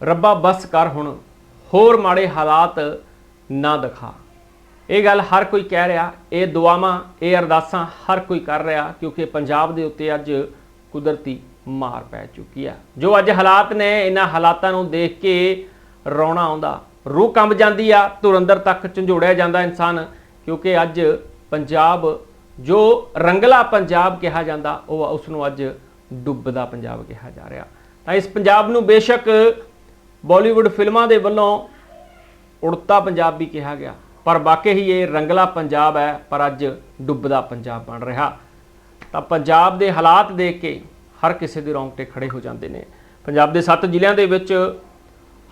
ਰੱਬਾ ਬਸ ਕਰ ਹੁਣ, ਹੋਰ ਮਾੜੇ ਹਾਲਾਤ ਨਾ ਦਿਖਾ। ਇਹ ਗੱਲ ਹਰ ਕੋਈ ਕਹਿ ਰਿਹਾ, ਇਹ ਦੁਆਵਾਂ, ਇਹ ਅਰਦਾਸਾਂ ਹਰ ਕੋਈ ਕਰ ਰਿਹਾ, ਕਿਉਂਕਿ ਪੰਜਾਬ ਦੇ ਉੱਤੇ ਅੱਜ ਕੁਦਰਤੀ ਮਾਰ ਪੈ ਚੁੱਕੀ ਆ। ਜੋ ਅੱਜ ਹਾਲਾਤ ਨੇ, ਇਹਨਾਂ ਹਾਲਾਤਾਂ ਨੂੰ ਦੇਖ ਕੇ ਰੋਣਾ ਆਉਂਦਾ। ਰੂਹ ਕੰਬ ਜਾਂਦੀ ਆ ਧੁਰੰਦਰ ਤੱਕ ਝੰਜੋੜਿਆ ਜਾਂਦਾ ਇਨਸਾਨ, ਕਿਉਂਕਿ ਅੱਜ ਪੰਜਾਬ, ਜੋ ਰੰਗਲਾ ਪੰਜਾਬ ਕਿਹਾ ਜਾਂਦਾ, ਉਹ ਉਸ ਨੂੰ ਅੱਜ ਡੁੱਬਦਾ ਪੰਜਾਬ ਕਿਹਾ ਜਾ ਰਿਹਾ। ਤਾਂ ਇਸ ਪੰਜਾਬ ਨੂੰ ਬੇਸ਼ੱਕ ਬਾਲੀਵੁੱਡ ਫਿਲਮਾਂ ਦੇ ਵੱਲੋਂ ਉੜਤਾ ਪੰਜਾਬ ਵੀ ਕਿਹਾ ਗਿਆ। ਪਰ ਵਾਕਈ ਹੀ ਇਹ ਰੰਗਲਾ ਪੰਜਾਬ ਹੈ, ਪਰ ਅੱਜ ਡੁੱਬਦਾ ਪੰਜਾਬ ਬਣ ਰਿਹਾ। ਤਾਂ ਪੰਜਾਬ ਦੇ ਹਾਲਾਤ ਦੇਖ ਕੇ ਹਰ ਕਿਸੇ ਦੇ ਰੌਂਗਟੇ ਖੜੇ ਹੋ ਜਾਂਦੇ ਨੇ। ਪੰਜਾਬ ਦੇ 7 ਜ਼ਿਲ੍ਹਿਆਂ ਦੇ ਵਿੱਚ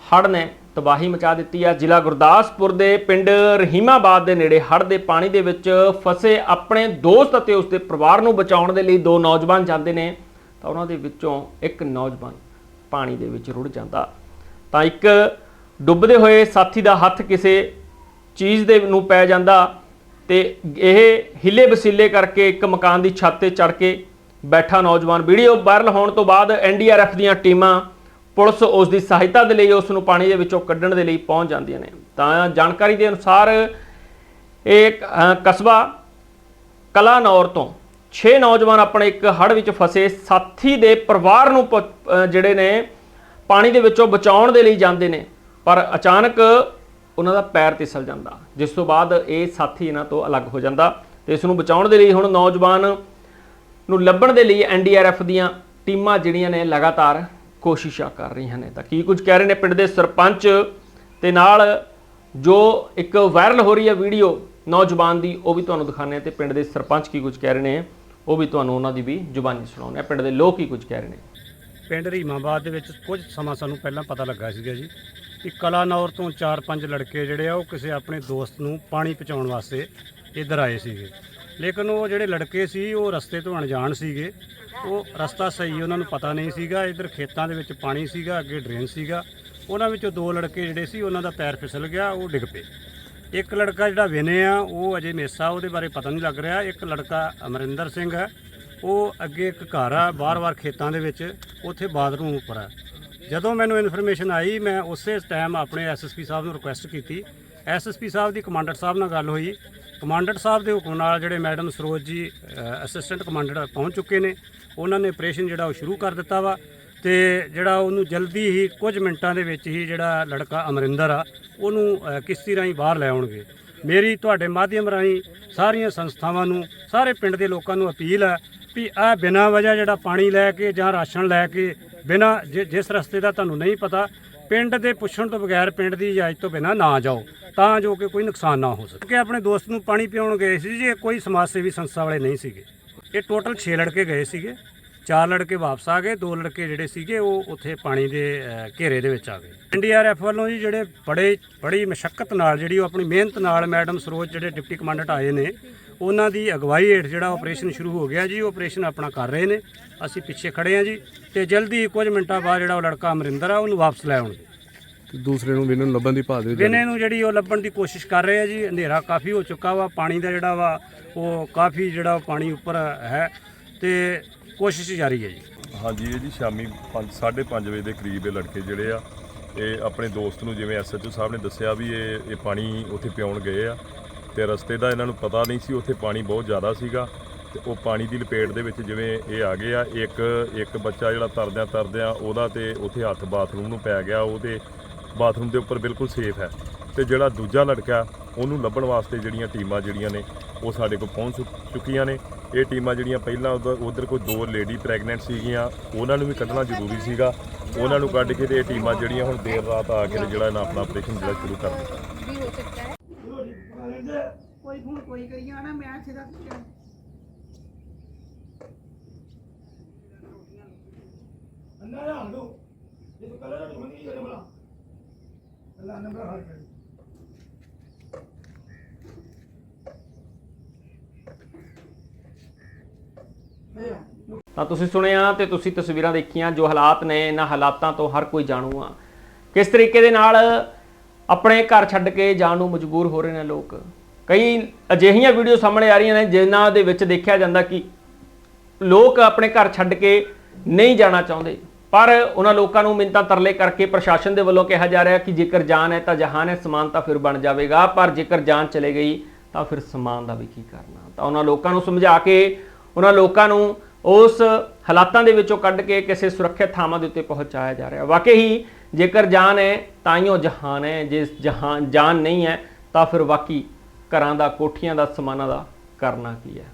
ਹੜ੍ਹ ਨੇ ਤਬਾਹੀ ਮਚਾ ਦਿੱਤੀ ਆ ਜ਼ਿਲ੍ਹਾ ਗੁਰਦਾਸਪੁਰ ਦੇ ਪਿੰਡ ਰਹੀਮਾਬਾਦ ਦੇ ਨੇੜੇ ਹੜ੍ਹ ਦੇ ਪਾਣੀ ਦੇ ਵਿੱਚ ਫਸੇ ਆਪਣੇ ਦੋਸਤ ਅਤੇ ਉਸ ਦੇ ਪਰਿਵਾਰ ਨੂੰ ਬਚਾਉਣ ਦੇ ਲਈ ਦੋ ਨੌਜਵਾਨ ਜਾਂਦੇ ਨੇ। ਤਾਂ ਉਹਨਾਂ ਦੇ ਵਿੱਚੋਂ ਇੱਕ ਨੌਜਵਾਨ ਪਾਣੀ ਦੇ ਵਿੱਚ ਰੁੜ ਜਾਂਦਾ। ਤਾਂ ਇੱਕ ਡੁੱਬਦੇ ਹੋਏ ਸਾਥੀ ਦਾ ਹੱਥ ਕਿਸੇ ਚੀਜ਼ ਦੇ ਨੂੰ ਪੈ ਜਾਂਦਾ ਤੇ ਇਹ ਹਿੱਲੇ ਵਸੀਲੇ ਕਰਕੇ ਇੱਕ ਮਕਾਨ ਦੀ ਛੱਤ ਤੇ ਚੜ ਕੇ ਬੈਠਾ ਨੌਜਵਾਨ। ਵੀਡੀਓ ਵਾਇਰਲ ਹੋਣ ਤੋਂ ਬਾਅਦ ਐਨਡੀਆਰਐਫ ਦੀਆਂ ਟੀਮਾਂ ਪੁਲਿਸ ਉਸ ਦੀ ਸਹਾਇਤਾ ਦੇ ਲਈ ਉਸ ਨੂੰ ਪਾਣੀ ਦੇ ਵਿੱਚੋਂ ਕੱਢਣ ਦੇ ਲਈ ਪਹੁੰਚ ਜਾਂਦੀਆਂ ਨੇ। ਤਾਂ ਜਾਣਕਾਰੀ ਦੇ ਅਨੁਸਾਰ ਇਹ ਕਸਬਾ ਕਲਾਨੌਰ ਤੋਂ 6 ਨੌਜਵਾਨ ਆਪਣੇ ਇੱਕ ਹੜ੍ਹ ਵਿੱਚ ਫਸੇ। ਸਾਥੀ ਦੇ ਪਰਿਵਾਰ ਨੂੰ ਪ- ਜਿਹੜੇ ਨੇ ਪਾਣੀ ਦੇ ਵਿੱਚੋਂ ਬਚਾਉਣ ਦੇ ਲਈ ਜਾਂਦੇ ਨੇ, ਪਰ ਅਚਾਨਕ ਉਹਨਾਂ ਦਾ ਪੈਰ ਤਿਸਲ ਜਾਂਦਾ। ਜਿਸ ਤੋਂ ਬਾਅਦ ਇਹ ਸਾਥੀ ਇਹਨਾਂ ਤੋਂ ਅਲੱਗ ਹੋ ਜਾਂਦਾ ਤੇ ਇਸ ਨੂੰ ਬਚਾਉਣ ਦੇ ਲਈ ਹੁਣ ਨੌਜਵਾਨ ਨੂੰ ਲੱਭਣ ਦੇ ਲਈ ਐਨਡੀਆਰਐਫ ਦੀਆਂ ਟੀਮਾਂ ਜਿਹੜੀਆਂ ਨੇ ਲਗਾਤਾਰ ਕੋਸ਼ਿਸ਼ਾਂ ਕਰ ਰਹੀਆਂ ਨੇ। ਤਾਂ ਕੀ ਕੁਝ ਕਹਿ ਰਹੇ ਨੇ ਪਿੰਡ ਦੇ ਸਰਪੰਚ ਤੇ ਨਾਲ ਜੋ ਇੱਕ ਵਾਇਰਲ ਹੋ ਰਹੀ ਹੈ ਵੀਡੀਓ ਨੌਜਵਾਨ ਦੀ, ਉਹ ਵੀ ਤੁਹਾਨੂੰ ਦਿਖਾਣੇ ਤੇ ਪਿੰਡ ਦੇ ਸਰਪੰਚ ਕੀ ਕੁਝ ਕਹਿ ਰਹੇ ਨੇ, ਉਹ ਵੀ ਤੁਹਾਨੂੰ ਉਹਨਾਂ ਦੀ ਵੀ ਜ਼ੁਬਾਨੀ ਸੁਣਾਉਂਦੇ ਆ ਪਿੰਡ ਦੇ ਲੋਕ ਕੀ ਕੁਝ ਕਹਿ ਰਹੇ ਨੇ? ਪਿੰਡ ਰੀਮਾਬਾਦ ਦੇ ਵਿੱਚ ਕੁਝ ਸਮਾਂ ਸਾਨੂੰ ਪਹਿਲਾਂ ਪਤਾ ਲੱਗਾ ਸੀਗਾ ਜੀ ਕਿ ਕਲਾਨੌਰ ਤੋਂ 4-5 ਲੜਕੇ ਜਿਹੜੇ ਆ ਉਹ ਕਿਸੇ ਆਪਣੇ ਦੋਸਤ ਨੂੰ ਪਾਣੀ ਪਹੁੰਚਾਉਣ ਵਾਸਤੇ ਇੱਧਰ ਆਏ ਸੀਗੇ। ਲੇਕਿਨ ਉਹ ਜਿਹੜੇ ਲੜਕੇ ਸੀ, ਉਹ ਰਸਤੇ ਤੋਂ ਅਣਜਾਣ ਸੀਗੇ। ਉਹ ਰਸਤਾ ਸਹੀ ਉਹਨਾਂ ਨੂੰ ਪਤਾ ਨਹੀਂ ਸੀਗਾ। ਇੱਧਰ ਖੇਤਾਂ ਦੇ ਵਿੱਚ ਪਾਣੀ ਸੀਗਾ, ਅੱਗੇ ਡਰੇਨ ਸੀਗਾ। ਉਹਨਾਂ ਵਿੱਚੋਂ ਦੋ ਲੜਕੇ ਜਿਹੜੇ ਸੀ, ਉਹਨਾਂ ਦਾ ਪੈਰ ਫਿਸਲ ਗਿਆ, ਉਹ ਡਿੱਗ ਪਏ। ਇੱਕ ਲੜਕਾ ਜਿਹੜਾ ਵਿਨੇ ਆ, ਉਹ ਅਜੇ ਮੇਸਾ, ਉਹਦੇ ਬਾਰੇ ਪਤਾ ਨਹੀਂ ਲੱਗ ਰਿਹਾ। ਇੱਕ ਲੜਕਾ ਅਮਰਿੰਦਰ ਸਿੰਘ ਹੈ। ਉਹ ਅੱਗੇ ਇੱਕ ਘਰ ਆ ਬਾਰ-ਬਾਰ ਖੇਤਾਂ ਦੇ ਵਿੱਚ, ਉੱਥੇ ਬਾਥਰੂਮ ਉੱਪਰ ਆ। ਜਦੋਂ ਮੈਨੂੰ ਇਨਫੋਰਮੇਸ਼ਨ ਆਈ, ਮੈਂ ਉਸੇ ਟਾਈਮ ਆਪਣੇ ਐਸਐਸਪੀ ਸਾਹਿਬ ਨੂੰ ਰਿਕੁਐਸਟ ਕੀਤੀ। ਐਸਐਸਪੀ ਸਾਹਿਬ ਦੀ ਕਮਾਂਡਰ ਸਾਹਿਬ ਨਾਲ ਗੱਲ ਹੋਈ। ਕਮਾਂਡਰ ਸਾਹਿਬ ਦੇ ਹੁਕਮ ਨਾਲ ਜਿਹੜੇ ਮੈਡਮ ਸਰੋਜ ਜੀ ਅਸਿਸਟੈਂਟ ਕਮਾਂਡਰ ਪਹੁੰਚ ਚੁੱਕੇ ਨੇ, ਉਹਨਾਂ ਨੇ ਆਪਰੇਸ਼ਨ ਜਿਹੜਾ ਉਹ ਸ਼ੁਰੂ ਕਰ ਦਿੱਤਾ ਵਾ। ਤੇ ਜਿਹੜਾ ਉਹਨੂੰ ਜਲਦੀ ਹੀ ਕੁਝ ਮਿੰਟਾਂ ਦੇ ਵਿੱਚ ਹੀ ਜਿਹੜਾ ਲੜਕਾ ਅਮਰਿੰਦਰ ਆ, ਉਹਨੂੰ ਕਿਸ਼ਤੀ ਰਾਹੀਂ ਬਾਹਰ ਲੈ ਆਉਣਗੇ। ਮੇਰੀ ਤੁਹਾਡੇ ਮਾਧਿਅਮ ਰਾਹੀਂ ਸਾਰੀਆਂ ਸੰਸਥਾਵਾਂ ਨੂੰ, ਸਾਰੇ ਪਿੰਡ ਦੇ ਲੋਕਾਂ ਨੂੰ ਅਪੀਲ ਹੈ ਵੀ ਆ ਬਿਨਾਂ ਵਜ੍ਹਾ ਜਿਹੜਾ ਪਾਣੀ ਲੈ ਕੇ ਜਾਂ ਰਾਸ਼ਨ ਲੈ ਕੇ ਬਿਨਾਂ ਜਿ- ਜਿਸ ਰਸਤੇ ਦਾ ਤੁਹਾਨੂੰ ਨਹੀਂ ਪਤਾ, ਪਿੰਡ ਦੇ ਪੁੱਛਣ ਤੋਂ ਬਗੈਰ ਪਿੰਡ ਦੀ ਇਜਾਜ਼ਤ ਤੋਂ ਬਿਨਾਂ ਨਾ ਜਾਓ, ਤਾਂ ਜੋ ਕਿ ਕੋਈ ਨੁਕਸਾਨ ਨਾ ਹੋ ਸਕੇ। ਕਿ ਆਪਣੇ ਦੋਸਤ ਨੂੰ ਪਾਣੀ ਪਿਆਉਣ ਗਏ ਸੀ ਜੀ, ਇਹ ਕੋਈ ਸਮਾਜ ਸੇਵੀ ਸੰਸਥਾ ਵਾਲੇ ਨਹੀਂ ਸੀਗੇ। ਇਹ ਟੋਟਲ 6 ਲੜਕੇ ਗਏ ਸੀਗੇ, ਚਾਰ ਲੜਕੇ ਵਾਪਸ ਆ ਗਏ, ਦੋ ਲੜਕੇ ਜਿਹੜੇ ਸੀਗੇ ਉਹ ਉੱਥੇ ਪਾਣੀ ਦੇ ਘੇਰੇ ਦੇ ਵਿੱਚ ਆ ਗਏ। ਐਨਡੀਆਰਐਫ ਵੱਲੋਂ ਜੀ ਜਿਹੜੇ ਬੜੇ, ਬੜੀ ਮਸ਼ੱਕਤ ਨਾਲ, ਜਿਹੜੀ ਉਹ ਆਪਣੀ ਮਿਹਨਤ ਨਾਲ ਮੈਡਮ ਸਰੋਜ ਜਿਹੜੇ ਡਿਪਟੀ ਕਮਾਂਡੈਂਟ ਆਏ ਨੇ ਉਹਨਾਂ ਦੀ ਅਗਵਾਈ ਹੇਠ ਜਿਹੜਾ ਆਪਰੇਸ਼ਨ ਸ਼ੁਰੂ ਹੋ ਗਿਆ ਜੀ ਉਹ ਆਪਰੇਸ਼ਨ ਆਪਣਾ ਕਰ ਰਹੇ ਨੇ। ਅਸੀਂ ਪਿੱਛੇ ਖੜੇ ਆ ਜੀ ਤੇ ਜਲਦੀ ਹੀ ਕੁਝ ਮਿੰਟਾਂ ਬਾਅਦ ਜਿਹੜਾ ਉਹ ਲੜਕਾ ਅਮਰਿੰਦਰ ਆ ਉਹਨੂੰ ਵਾਪਸ ਲੈ ਆਉਣਗੇ। ਦੂਸਰੇ ਨੂੰ ਵੀ ਇਹਨਾਂ ਨੂੰ ਲੱਭਣ ਦੀ ਭਾਲ ਦੇ ਵਿਨੇ ਨੂੰ ਜਿਹੜੀ ਉਹ ਲੱਭਣ ਦੀ ਕੋਸ਼ਿਸ਼ ਕਰ ਰਹੇ ਆ ਜੀ ਅੰਧੇਰਾ ਕਾਫੀ ਹੋ ਚੁੱਕਾ ਵਾ ਪਾਣੀ ਦਾ ਜਿਹੜਾ ਵਾ ਉਹ ਕਾਫੀ ਜਿਹੜਾ ਪਾਣੀ ਉੱਪਰ ਹੈ ਤੇ ਕੋਸ਼ਿਸ਼ ਜਾਰੀ ਹੈ ਜੀ। ਹਾਂਜੀ ਇਹ ਜੀ ਸ਼ਾਮੀ 5:30 ਵਜੇ ਦੇ ਕਰੀਬ ਇਹ ਲੜਕੇ ਜਿਹੜੇ ਆ ਇਹ ਆਪਣੇ ਦੋਸਤ ਨੂੰ ਜਿਵੇਂ ਐਸਐਚਓ ਸਾਹਿਬ ਨੇ ਦੱਸਿਆ ਵੀ ਇਹ ਇਹ ਪਾਣੀ ਉੱਥੇ ਪਿਆਉਣ ਗਏ ਆ। ਤੇ ਰਸਤੇ ਦਾ ਇਹਨਾਂ ਨੂੰ ਪਤਾ ਨਹੀਂ ਸੀ, ਉੱਥੇ ਪਾਣੀ ਬਹੁਤ ਜ਼ਿਆਦਾ ਸੀਗਾ ਤੇ ਉਹ ਪਾਣੀ ਦੀ ਲਪੇਟ ਦੇ ਵਿੱਚ ਜਿਵੇਂ ਇਹ ਆ ਗਏ ਆ ਇੱਕ ਇੱਕ ਬੱਚਾ ਜਿਹੜਾ ਤਰਦਿਆਂ ਤਰਦਿਆਂ ਉਹਦਾ ਤੇ ਉੱਥੇ ਹੱਥ ਬਾਥਰੂਮ ਨੂੰ ਪੈ ਗਿਆ, ਉਹ ਉਹਦੇ ਬਾਥਰੂਮ ਦੇ ਉੱਪਰ ਬਿਲਕੁਲ ਸੇਫ ਹੈ ਤੇ ਜਿਹੜਾ ਦੂਜਾ ਲੜਕਾ, ਉਹਨੂੰ ਲੱਭਣ ਵਾਸਤੇ ਜਿਹੜੀਆਂ ਟੀਮਾਂ ਜਿਹੜੀਆਂ ਨੇ, ਉਹ ਸਾਡੇ ਕੋਲ ਪਹੁੰਚ ਚੁੱਕੀਆਂ ਨੇ। ਇਹ ਟੀਮਾਂ ਜਿਹੜੀਆਂ ਪਹਿਲਾਂ ਉਧਰ ਕੋਈ ਦੋ ਲੇਡੀ ਪ੍ਰੈਗਨੈਂਟ ਸੀਗੀਆਂ, ਉਹਨਾਂ ਨੂੰ ਵੀ ਕੱਢਣਾ ਜ਼ਰੂਰੀ ਸੀਗਾ। ਉਹਨਾਂ ਨੂੰ ਕੱਢ ਕੇ ਤੇ ਇਹ ਟੀਮਾਂ ਜਿਹੜੀਆਂ ਹੁਣ ਦੇਰ ਰਾਤ ਆ ਕੇ ਤੇ ਜਿਹੜਾ ਇਹਨਾਂ ਆਪਣਾ ਆਪਰੇਸ਼ਨ ਜਿਹੜਾ ਸ਼ੁਰੂ ਕਰ ਦਿੱਤਾ। ਕੋਈ ਹੁਣ ਕੋਈ ਕਰੀ ਜਾਣਾ, ਮੈਂ ਇੱਥੇ ਦਾ ਅੰਨਾ ਨਾ ਹਲੋ ਇਹ ਤਾਂ ਕਲਰ ਨਹੀਂ ਮੰਗੀ ਜਰੇ ਬਲਾ ਅੱਲਾ ਨੰਬਰ ਹਾਲ ਕਰ ਤਾਂ ਤੁਸੀਂ ਸੁਣਿਆ ਤੇ ਤੁਸੀਂ ਤਸਵੀਰਾਂ ਦੇਖੀਆਂ ਜੋ ਹਾਲਾਤ ਨੇ, ਇਹਨਾਂ ਹਾਲਾਤਾਂ ਤੋਂ ਹਰ ਕੋਈ ਜਾਣੂ ਆ। ਕਿਸ ਤਰੀਕੇ ਦੇ ਨਾਲ ਆਪਣੇ ਘਰ ਛੱਡ ਕੇ ਜਾਣ ਨੂੰ ਮਜਬੂਰ ਹੋ ਰਹੇ ਨੇ ਲੋਕ। ਕਈ ਅਜਿਹੀਆਂ ਵੀਡੀਓ ਸਾਹਮਣੇ ਆ ਰਹੀਆਂ ਨੇ ਜਿਨ੍ਹਾਂ ਦੇ ਵਿੱਚ ਦੇਖਿਆ ਜਾਂਦਾ ਕਿ ਲੋਕ ਆਪਣੇ ਘਰ ਛੱਡ ਕੇ ਨਹੀਂ ਜਾਣਾ ਚਾਹੁੰਦੇ। ਪਰ ਉਹਨਾਂ ਲੋਕਾਂ ਨੂੰ ਮਿੰਤਾ ਤਰਲੇ ਕਰਕੇ ਪ੍ਰਸ਼ਾਸਨ ਦੇ ਵੱਲੋਂ ਕਿਹਾ ਜਾ ਰਿਹਾ ਕਿ ਜੇਕਰ ਜਾਨ ਹੈ ਤਾਂ ਜਹਾਨ ਹੈ, ਸਮਾਨ ਤਾਂ ਫਿਰ ਬਣ ਜਾਵੇਗਾ। ਪਰ ਜੇਕਰ ਜਾਨ ਚਲੇ ਗਈ ਤਾਂ ਫਿਰ ਸਮਾਨ ਦਾ ਵੀ ਕੀ ਕਰਨਾ। ਤਾਂ ਉਹਨਾਂ ਲੋਕਾਂ ਨੂੰ ਸਮਝਾ ਕੇ ਉਹਨਾਂ ਲੋਕਾਂ ਨੂੰ ਉਸ ਹਾਲਾਤਾਂ ਦੇ ਵਿੱਚੋਂ ਕੱਢ ਕੇ ਕਿਸੇ ਸੁਰੱਖਿਅਤ ਥਾਵਾਂ ਦੇ ਉੱਤੇ ਪਹੁੰਚਾਇਆ ਜਾ ਰਿਹਾ। ਵਾਕਈ ਹੀ ਜੇਕਰ ਜਾਨ ਹੈ, ਤਾਂ ਹੀ ਉਹ ਜਹਾਨ ਹੈ। ਜੇ ਜਹਾਨ ਜਾਨ ਨਹੀਂ ਹੈ, ਤਾਂ ਫਿਰ ਬਾਕੀ ਘਰਾਂ ਦਾ, ਕੋਠੀਆਂ ਦਾ, ਸਮਾਨਾਂ ਦਾ ਕਰਨਾ ਕੀ ਹੈ?